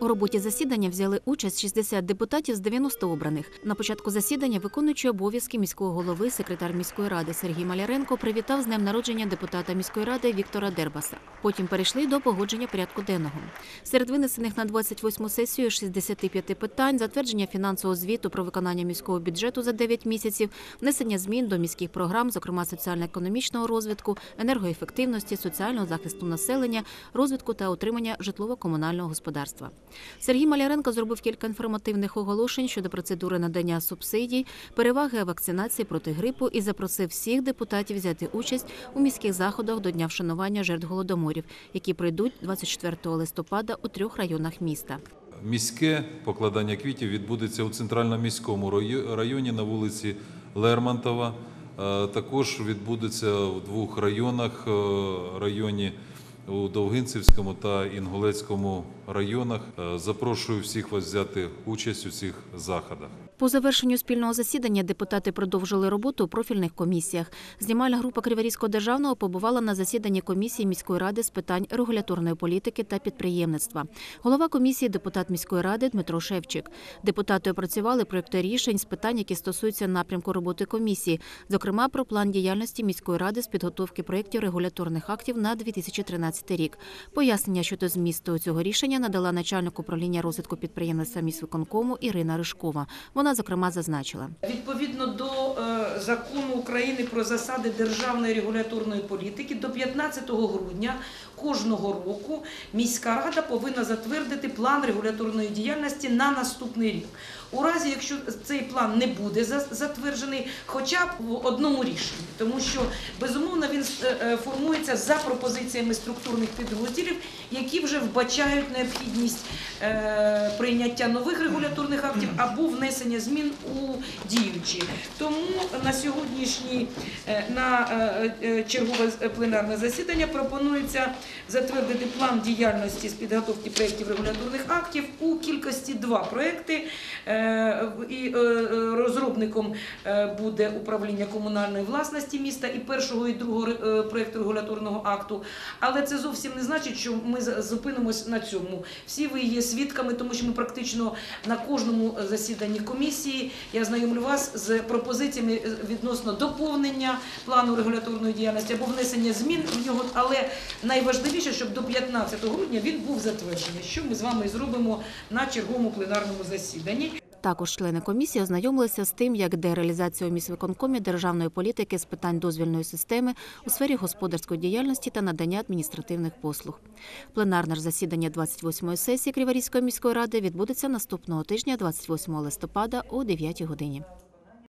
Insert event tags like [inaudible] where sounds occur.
У роботі засідання взяли участь 60 депутатів з 90 обраних. На початку засідання виконуючий обов'язки міського голови, секретар міської ради Сергій Маляренко привітав з днем народження депутата міської ради Віктора Дербаса. Потім перейшли до погодження порядку денного. Серед винесених на 28 сесію 65 питань, затвердження фінансового звіту про виконання міського бюджету за 9 місяців, внесення змін до міських програм, зокрема соціально-економічного розвитку, енергоефективності, соціального захисту населення, розвитку та утримання житлово-комунального господарства. Сергій Маляренко зробив кілька інформативних оголошень щодо процедури надання субсидій, переваги вакцинації проти грипу і запросив всіх депутатів взяти участь у міських заходах до дня вшанування жертв голодоморів, які пройдуть 24 листопада у трьох районах міста. Міське покладання квітів відбудеться у центральному міському райо- районі на вулиці Лермонтова. Е, Також відбудеться в двох районах е, районі у Довгинцівському та Інгулецькому районах. Е, Запрошую всіх вас взяти участь у цих заходах. По завершенню спільного засідання депутати продовжили роботу у профільних комісіях. Знімальна група Криворізького державного побувала на засіданні комісії міської ради з питань регуляторної політики та підприємництва. Голова комісії депутат міської ради Дмитро Шевчик. Депутати опрацювали проекти рішень з питань, які стосуються напрямку роботи комісії, зокрема про план діяльності міської ради з підготовки проєктів регуляторних актів на 2013 рік. Пояснення щодо змісту цього рішення надала начальник управління розвитку підприємництва міськвиконкому Ірина Ришкова. Вона зокрема зазначила. Відповідно до закону України про засади державної регуляторної політики, до 15 грудня кожного року міська рада повинна затвердити план регуляторної діяльності на наступний рік. У разі, якщо цей план не буде затверджений, хоча б в одному рішенні, тому що безумовно він е, е, формується за пропозиціями структурних підрозділів, які вже вбачають необхідність е, прийняття нових регуляторних актів [clears throat] або внесення змін у діючі. Тому на сьогоднішній е, на е, е, чергове пленарне засідання пропонується затвердити план діяльності з підготовки проєктів регуляторних актів у кількості два е, розробником е, буде управління комунальної власності міста і першого і другого е, проєкту регуляторного акту. Але це зовсім не значить, що ми зупинимось на цьому. Всі ви є свідками, тому що ми практично на кожному засіданні комісії я знайомлю вас з пропозиціями е, відносно доповнення плану регуляторної діяльності або внесення змін в нього. Але найважливіше, щоб до 15 грудня він був затверджений, що ми з вами зробимо на черговому пленарному засіданні. Також члени комісії ознайомилися з тим, як дереалізація у міськвиконкомі державної політики з питань дозвільної системи у сфері господарської діяльності та надання адміністративних послуг. Пленарне ж засідання 28-ї сесії Криворізької міської ради відбудеться наступного тижня, 28 листопада о 9 годині.